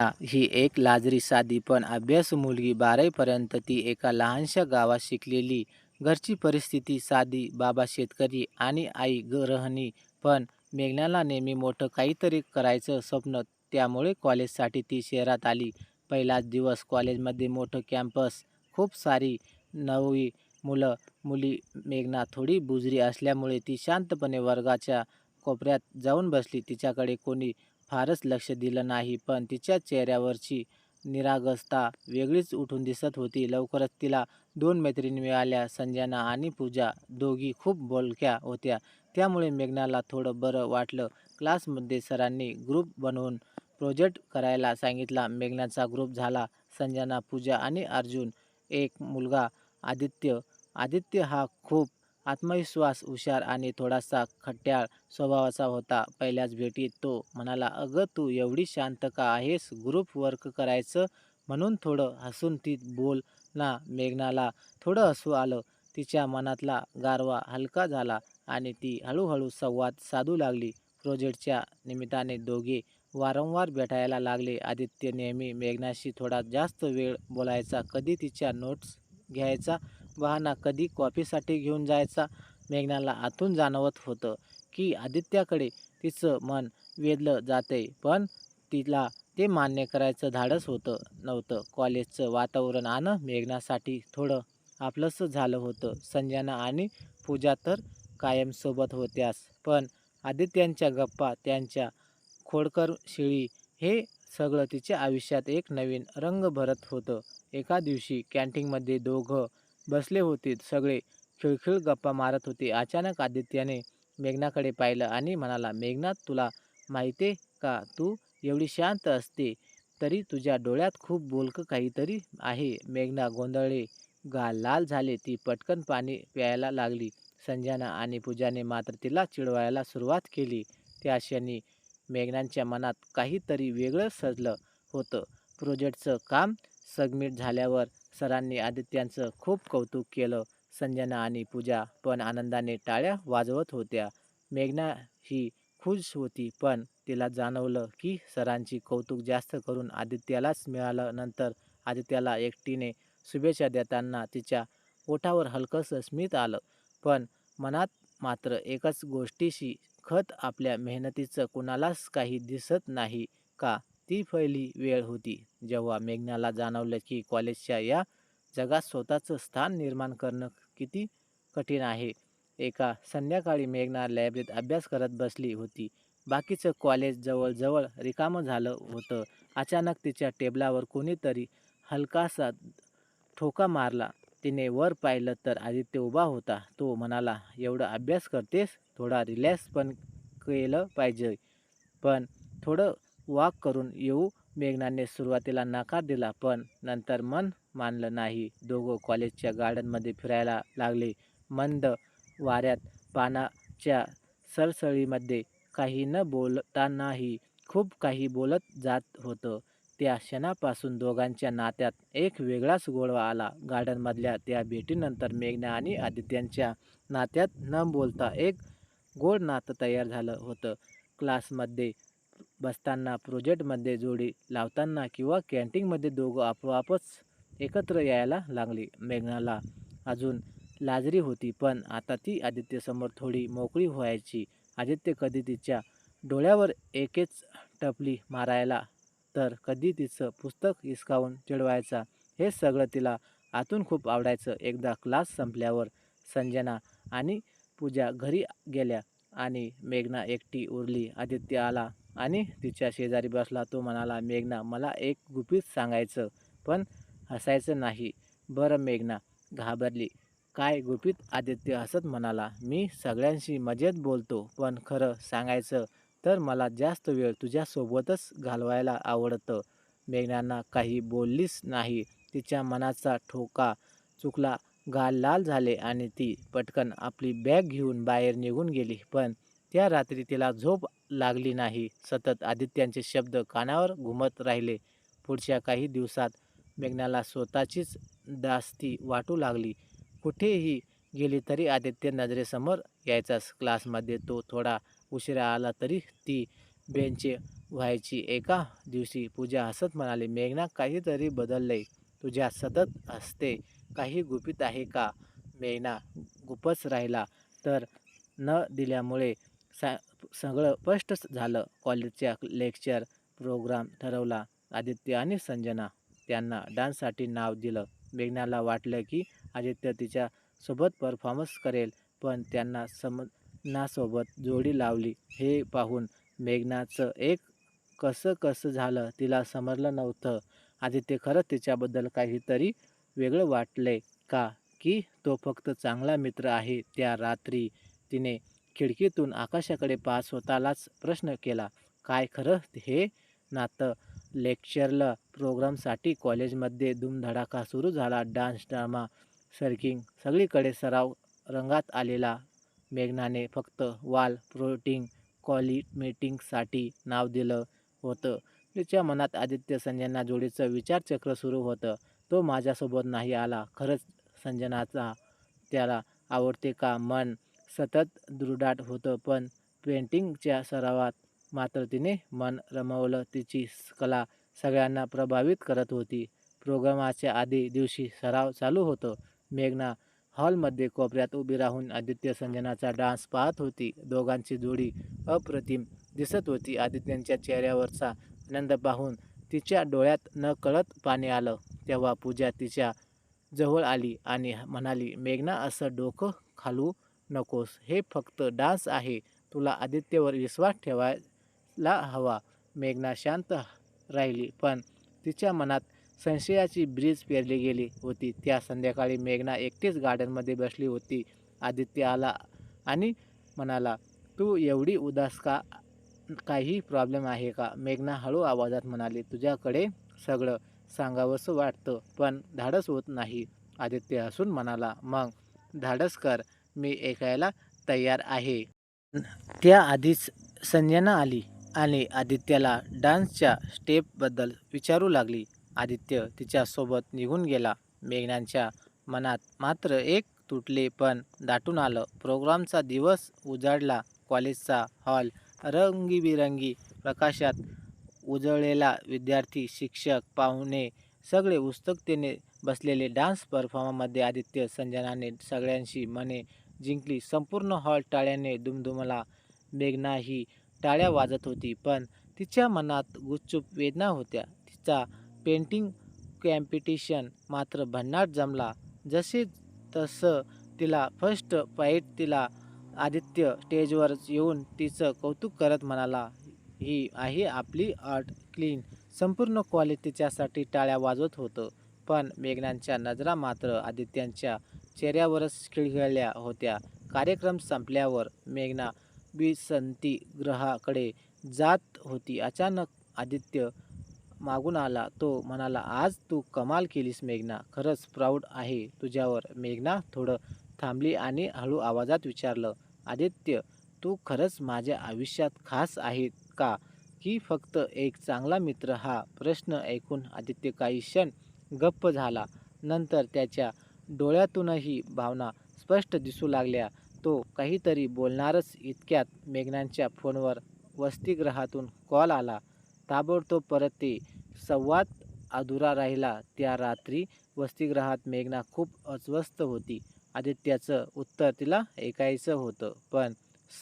ही एक लाजरी साधी पण अभ्यास मुलगी बारावीपर्यंत ती एका लहानशा गावात शिकलेली. घरची परिस्थिती साधी बाबा शेतकरी आणि आई गृहिणी. पण मेघनाला नेहमी मोठं काहीतरी करायचं स्वप्न त्यामुळे कॉलेजसाठी ती शहरात आली. पहिलाच दिवस कॉलेजमध्ये मोठं कॅम्पस खूप सारी नवी मुलं मुली. मेघना थोडी बुजरी असल्यामुळे ती शांतपणे वर्गाच्या कोपऱ्यात जाऊन बसली. तिच्याकडे कोणी फारच लक्ष दिलं नाही पण तिच्या चेहऱ्यावरची निरागसता वेगळीच उठून दिसत होती. लवकरच तिला दोन मैत्रिणी मिळाल्या संजना आणि पूजा. दोघी खूप बोलक्या होत्या. त्यामुळे मेघनाला थोडं बरं वाटलं. क्लासमध्ये सरांनी ग्रुप बनवून प्रोजेक्ट करायला सांगितला. मेघनाचा ग्रुप झाला. संजना पूजा आणि अर्जुन. एक मुलगा आदित्य. आदित्य हा खूप आत्मविश्वास हुशार आणि थोडासा खट्याळ स्वभावाचा होता. पहिल्याच भेटीत तो म्हणाला अगं तू एवढी शांत का आहेस? ग्रुप वर्क करायचं म्हणून थोडं हसून ती बोल ना मेघनाला. थोडं हसू आलं. तिच्या मनातला गारवा हलका झाला आणि ती हळूहळू संवाद साधू लागली. प्रोजेक्टच्या निमित्ताने दोघे वारंवार भेटायला लागले. आदित्य नेहमी मेघनाशी थोडा जास्त वेळ बोलायचा. कधी तिच्या नोट्स घ्यायचा वाहना कधी कॉफीसाठी घेऊन जायचा? मेघनाला आतून जाणवत होतं की आदित्याकडे तिचं मन वेधलं जाते पण तिला ते मान्य करायचं धाडस होतं नव्हतं. कॉलेजचं वातावरण आणि मेघनासाठी थोडं आपलंसं झालं होतं. संजना आणि पूजा तर कायम सोबत होत्याच पण आदित्यांच्या गप्पा त्यांच्या खोडकर शिळी हे सगळं तिच्या आयुष्यात एक नवीन रंग भरत होतं. एका दिवशी कॅन्टीनमध्ये दोघं बसले होते सगळे. खिळखिळ गप्पा मारत होते. अचानक आदित्याने मेघनाकडे पाहिलं आणि म्हणाला मेघना तुला माहिती का? तू एवढी शांत असते तरी तुझ्या डोळ्यात खूप बोलकं काहीतरी आहे. मेघना गोंधळले. गा लाल झाले. ती पटकन पाणी प्यायला लागली. संजना आणि पूजाने मात्र तिला चिडवायला सुरुवात केली. त्या क्षणी मेघनांच्या मनात काहीतरी वेगळं सजलं होतं. प्रोजेक्टचं काम सबमिट झाल्यावर सरांनी आदित्यांचं खूप कौतुक केलं. संजना आणि पूजा पण आनंदाने टाळ्या वाजवत होत्या. मेघना ही खुश होती पण तिला जाणवलं की सरांची कौतुक जास्त करून आदित्यालाच मिळालं नंतर आदित्याला एकटीने शुभेच्छा देताना तिच्या ओठावर हलकंसं स्मित आलं. पण मनात मात्र एकच गोष्टीशी खत आपल्या मेहनतीचं कुणालाच काही दिसत नाही का? ती पहिली वेळ होती. जेव्हा मेघनाला जाणवलं की कॉलेजच्या या जगात स्वतःचं स्थान निर्माण करणं किती कठीण आहे. एका संध्याकाळी मेघना लायब्ररीत अभ्यास करत बसली होती. बाकीचं कॉलेज जवळजवळ रिकामं झालं होतं. अचानक तिच्या टेबलावर कोणीतरी हलकासा ठोका मारला. तिने वर पाहिलं तर आदित्य उभा होता. तो म्हणाला एवढं अभ्यास करतेस? थोडा रिलॅक्स पण केलं पाहिजे. पण थोडं वाक करून येऊ. मेघनाने सुरुवातीला नकार दिला पण नंतर मन मानलं नाही. दोघं कॉलेजच्या गार्डनमध्ये फिरायला लागले. मंद वाऱ्यात पानाच्या सळसळीमध्ये काही न बोलतानाही खूप काही बोलत जात होतं. त्या क्षणापासून दोघांच्या नात्यात एक वेगळाच गोडवा आला. गार्डनमधल्या त्या भेटीनंतर मेघना आणि आदित्यांच्या नात्यात न बोलता एक गोड नातं तयार झालं होतं. क्लासमध्ये बसताना प्रोजेक्टमध्ये जोडी लावताना किंवा कॅन्टीनमध्ये दोघं आपोआपच एकत्र यायला लागली. मेघनाला अजून लाजरी होती पण आता ती आदित्यसमोर थोडी मोकळी व्हायची. आदित्य कधी तिच्या डोळ्यावर एकेच टपली मारायला तर कधी तिचं पुस्तक हिसकावून चिडवायचा हे सगळं तिला आतून खूप आवडायचं. एकदा क्लास संपल्यावर संजना आणि पूजा घरी गेल्या आणि मेघना एकटी उरली. आदित्य आला आणि तिच्या शेजारी बसला. तो म्हणाला मेघना मला एक गुपित सांगायचं पण हसायचं नाही. बरं मेघना घाबरली. काय गुपित आदित्य हसत म्हणाला मी सगळ्यांशी मजेत बोलतो पण खरं सांगायचं तर मला जास्त वेळ तुझ्यासोबतच घालवायला आवडतं. मेघनांना काही बोललीच नाही. तिच्या मनाचा ठोका चुकला. गाल लाल झाले आणि ती पटकन आपली बॅग घेऊन बाहेर निघून गेली. पण त्या रात्री तिला झोप लागली नाही. सतत आदित्यांचे शब्द कानावर घुमत राहिले. पुढच्या काही दिवसात मेघनाला स्वतःचीच दास्ती वाटू लागली. कुठेही गेली तरी आदित्य नजरेसमोर यायचाच. क्लासमध्ये तो थोडा उशिरा आला तरी ती बेंचे व्हायची. एका दिवशी पूजा हसत म्हणाली मेघना काहीतरी बदलले तुझ्या सतत हसते काही गुपित आहे का? मेघना गुपच राहिला. तर न दिल्यामुळे सा सगळं स्पष्ट झालं. कॉलेजच्या लेक्चर प्रोग्राम ठरवला. आदित्य आणि संजना त्यांना डान्ससाठी नाव दिलं. मेघनाला वाटलं की आदित्य तिच्यासोबत परफॉर्मन्स करेल पण त्यांना समनासोबत जोडी लावली. हे पाहून मेघनाचं एक कसं कसं झालं तिला समजलं नव्हतं. आदित्य खरंच तिच्याबद्दल काहीतरी वेगळं वाटले का? की तो फक्त चांगला मित्र आहे. त्या रात्री तिने खिडकीतून आकाशाकडे पाहत स्वतःलाच प्रश्न केला काय खरं हे नातं लेक्चरला प्रोग्रामसाठी कॉलेजमध्ये धूमधडाका सुरू झाला डान्स ड्रामा सर्किंग सगळीकडे सराव रंगात आलेला. मेघनाने फक्त वाल प्रोटिंग कॉली मीटिंगसाठी नाव दिलं होतं. तिच्या मनात आदित्य संजना जोडीचं विचारचक्र सुरू होतं. तो माझ्यासोबत नाही आला. खरंच संजनाचा त्याला आवडते का? मन सतत दृढाट होतं पण पेंटिंगच्या सरावात मात्र तिने मन रमवलं. तिची कला सगळ्यांना प्रभावित करत होती. प्रोग्रामाच्या आधी दिवशी सराव चालू होतो. मेघना हॉलमध्ये कोपऱ्यात उभी राहून आदित्य संजनाचा डान्स पाहत होती. दोघांची जोडी अप्रतिम दिसत होती. आदित्यांच्या चेहऱ्यावरचा आनंद पाहून तिच्या डोळ्यात न कळत पाणी आलं. तेव्हा पूजा तिच्या जवळ आली आणि म्हणाली मेघना असं डोकं खालू नकोस. हे फक्त डान्स आहे. तुला आदित्यवर विश्वास ठेवायला हवा. मेघना शांत राहिली पण तिच्या मनात संशयाची ब्रीज पेरली गेली होती. त्या संध्याकाळी मेघना एकटीच गार्डनमध्ये बसली होती. आदित्य आला आणि म्हणाला तू एवढी उदास का? काही प्रॉब्लेम आहे का? मेघना हळू आवाजात म्हणाली तुझ्याकडे सगळं सांगावंसं वाटतं पण धाडस होत नाही. आदित्य हसून म्हणाला मग धाडस कर. मी ऐकायला तयार आहे. त्याआधीच संजना आली आणि आदित्यला डान्सच्या स्टेपबद्दल विचारू लागली. आदित्य तिच्यासोबत निघून गेला. मेघनांच्या मनात मात्र एक तुटले पण दाटून आलं. प्रोग्रामचा दिवस उजाडला. कॉलेजचा हॉल रंगीबिरंगी प्रकाशात उजळलेला. विद्यार्थी शिक्षक पाहुणे सगळे उत्सुकतेने बसलेले. डान्स परफॉर्ममध्ये आदित्य संजनाने सगळ्यांशी मने जिंकली. संपूर्ण हॉल टाळ्याने दुमदुमला. मेघना ही टाळ्या वाजत होती पण तिच्या मनात गुपचूप वेदना होत्या. तिचा पेंटिंग कॉम्पिटिशन मात्र भन्नाट जमला. जसे तसं तिला फर्स्ट फाईट तिला आदित्य स्टेजवर येऊन तिचं कौतुक करत म्हणाला ही आहे आपली आर्ट क्लीन संपूर्ण कॉलेज तिच्यासाठी टाळ्या वाजवत होतं पण मेघनांच्या नजरा मात्र आदित्यांच्या चेहऱ्यावरच खिळखिळल्या होत्या. कार्यक्रम संपल्यावर मेघना विसंतीगृहाकडे जात होती. अचानक आदित्य मागून आला. तो म्हणाला आज तू कमाल केलीस मेघना. खरंच प्राऊड आहे तुझ्यावर. मेघना थोडं थांबली आणि हळू आवाजात विचारलं आदित्य तू खरंच माझ्या आयुष्यात खास आहे का? की फक्त एक चांगला मित्र? हा प्रश्न ऐकून आदित्य काही क्षण गप्प झाला. नंतर त्याच्या डोळ्यातूनही भावना स्पष्ट दिसू लागल्या. तो काहीतरी बोलणारच इतक्यात मेघनांच्या फोनवर वसतिगृहातून कॉल आला. ताबडतोब परत ते संवाद अधुरा राहिला. त्या रात्री वसतिगृहात मेघना खूप अस्वस्थ होती. आदित्याचं उत्तर तिला ऐकायचं होतं पण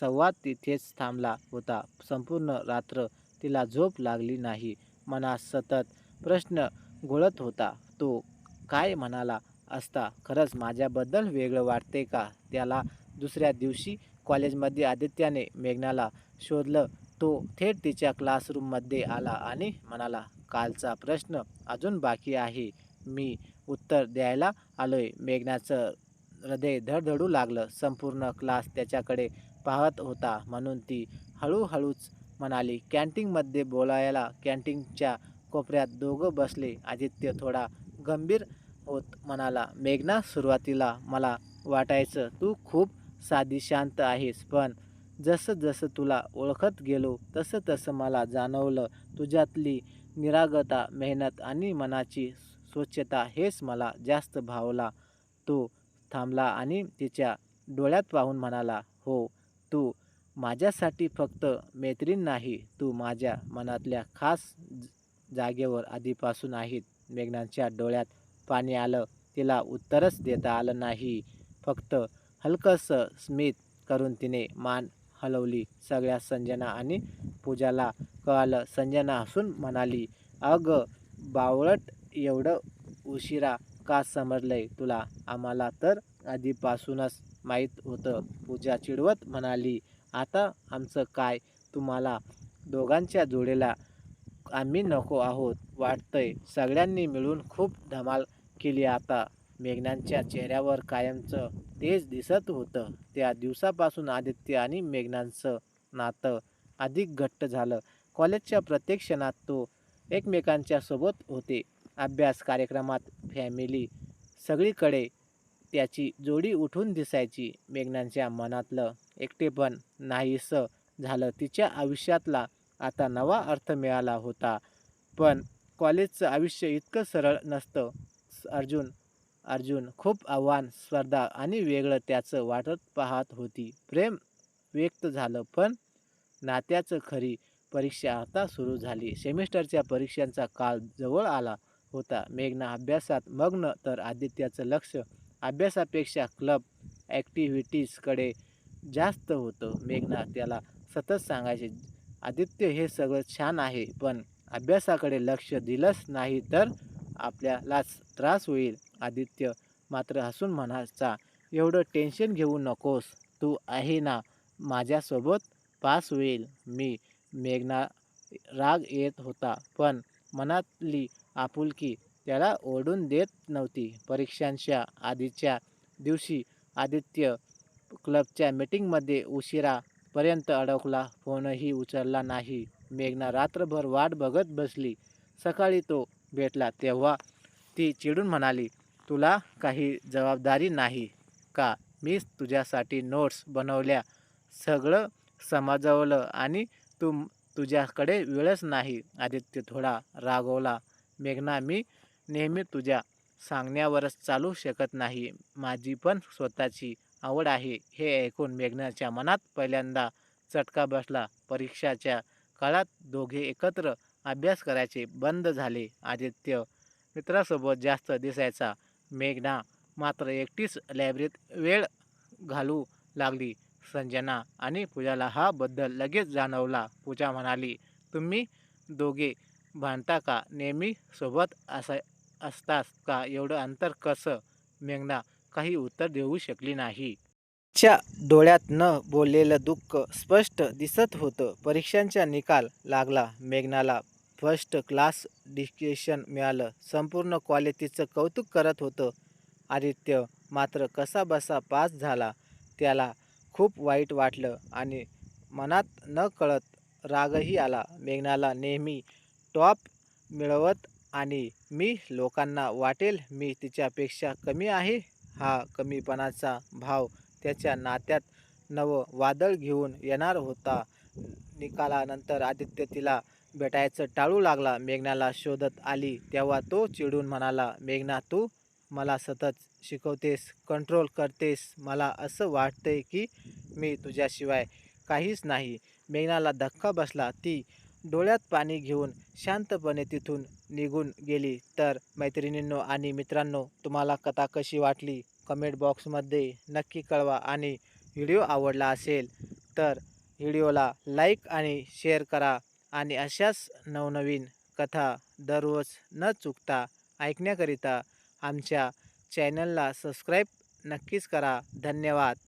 संवाद तिथेच थांबला होता. संपूर्ण रात्र तिला झोप लागली नाही. मनात सतत प्रश्न घोळत होता. तो काय म्हणाला? असता. खरंच माझ्याबद्दल वेगळं वाटते का? त्याला दुसऱ्या दिवशी कॉलेजमध्ये आदित्याने मेघनाला शोधलं. तो थेट तिच्या क्लासरूममध्ये आला आणि म्हणाला कालचा प्रश्न अजून बाकी आहे. मी उत्तर द्यायला आलोय. मेघनाचं हृदय धडधडू लागलं. संपूर्ण क्लास त्याच्याकडे पाहत होता म्हणून ती हळूहळूच म्हणाली कॅन्टीनमध्ये बोलायला कॅन्टीनच्या कोपऱ्यात दोघं बसले. आदित्य थोडा गंभीर होत म्हणाला. मेघना सुरुवातीला मला वाटायचं तू खूप साधी शांत आहेस पण जसं जसं तुला ओळखत गेलो तसं तसं मला जाणवलं. तुझ्यातली निरागता मेहनत आणि मनाची स्वच्छता हेच मला जास्त भावला. तो थांबला आणि तिच्या डोळ्यात पाहून म्हणाला हो तू माझ्यासाठी फक्त मैत्रीण नाही तू माझ्या मनातल्या खास ज- जागेवर आधीपासून आहेत मेघनांच्या डोळ्यात पाणी आलं तिला उत्तरच देता आलं नाही. फक्त हलकंसं स्मित करून तिने मान हलवली. सगळ्या संजना आणि पूजाला कळालं. संजना हसून म्हणाली अगं बावळट एवढं उशिरा का समजलंय तुला? आम्हाला तर आधीपासूनच माहीत होतं. पूजा चिडवत म्हणाली आता आमचं काय? तुम्हाला दोघांच्या जोडीला आम्ही नको आहोत वाटतंय. सगळ्यांनी मिळून खूप धमाल केली आता. मेघनांच्या चेहऱ्यावर कायमचं तेज दिसत होतं. त्या दिवसापासून आदित्य आणि मेघनांचं नातं अधिक घट्ट झालं. कॉलेजच्या प्रत्येक क्षणात तो एकमेकांच्या सोबत होते. अभ्यास कार्यक्रमात फॅमिली सगळीकडे त्याची जोडी उठून दिसायची. मेघनांच्या मनातलं एकटेपण नाहीसं झालं. तिच्या आयुष्यातला आता नवा अर्थ मिळाला होता. पण कॉलेजचं आयुष्य इतकं सरळ नसतं. अर्जुन अर्जुन खूप आव्हान स्पर्धा आणि वेगळं त्याचं वाटत पाहत होती. प्रेम व्यक्त झालं पण नात्याचं खरी परीक्षा आता सुरू झाली. सेमिस्टरच्या परीक्षांचा काळ जवळ आला होता. मेघना अभ्यासात मग्न तर आदित्याचं लक्ष अभ्यासापेक्षा क्लब ॲक्टिव्हिटीजकडे जास्त होतं. मेघना त्याला सतत सांगायचे आदित्य हे सगळं छान आहे पण अभ्यासाकडे लक्ष दिलंच नाही तर आपल्यालाच त्रास होईल. आदित्य मात्र हसून म्हणायचा एवढं टेन्शन घेऊ नकोस. तू आहे ना माझ्यासोबत पास होईल. मी मेघना राग येत होता पण मनातली आपुलकी त्याला ओढून देत नव्हती. परीक्षांच्या आधीच्या दिवशी आदित्य क्लबच्या मीटिंगमध्ये उशिरापर्यंत अडकला. फोनही उचलला नाही. मेघना रात्रभर वाट बघत बसली. सकाळी तो भेटला तेव्हा ती चिडून म्हणाली तुला काही जबाबदारी नाही का? मीच तुझ्यासाठी नोट्स बनवल्या. सगळं समजवलं आणि तू तुझ्याकडे वेळच नाही. आदित्य थोडा रागवला मेघना मी नेहमी तुझ्या सांगण्यावरच चालू शकत नाही. माझी पण स्वतःची आवड आहे. हे ऐकून मेघनाच्या मनात पहिल्यांदा चटका बसला. परीक्षाच्या काळात दोघे एकत्र अभ्यास करायचे बंद झाले आदित्य. मित्रासोबत जास्त दिसायचा मेघना मात्र एकटीच लायब्ररीत वेळ घालू लागली. संजना आणि पूजाला हा बद्दल लगेच जाणवला. पूजा म्हणाली तुम्ही दोघे भांडता का? नेहमी सोबत असा असतास का? एवढं अंतर कसं? मेघना काही उत्तर देऊ शकली नाही. च्या डोळ्यात न बोललेलं दुःख स्पष्ट दिसत होतं. परीक्षांचा निकाल लागला. मेघनाला फर्स्ट क्लास डिकेशन मिळालं. संपूर्ण कॉलेज तिचं कौतुक करत होतं. आदित्य मात्र कसा बसा पास झाला त्याला खूप वाईट वाटलं आणि मनात न कळत रागही आला. मेघनाला नेहमी टॉप मिळवत आणि मी लोकांना वाटेल मी तिच्यापेक्षा कमी आहे. हा कमीपणाचा भाव त्याच्या नात्यात नवं वादळ घेऊन येणार होता. निकालानंतर आदित्य तिला भेटायचं टाळू लागला. मेघनाला शोधत आली तेव्हा तो चिडून म्हणाला मेघना तू मला सतत शिकवतेस कंट्रोल करतेस. मला असं वाटतंय की मी तुझ्याशिवाय काहीच नाही. मेघनाला धक्का बसला. ती डोळ्यात पाणी घेऊन शांतपणे तिथून निघून गेली. तर मैत्रिणींनो आणि मित्रांनो तुम्हाला कथा कशी वाटली? कमेंट बॉक्समध्ये नक्की कळवा आणि व्हिडिओ आवडला असेल तर व्हिडिओला लाईक आणि शेअर करा. आणि अशाच नवनवीन कथा दररोज न चुकता ऐकण्याकरिता आमच्या चॅनलला सबस्क्राईब नक्कीच करा. धन्यवाद.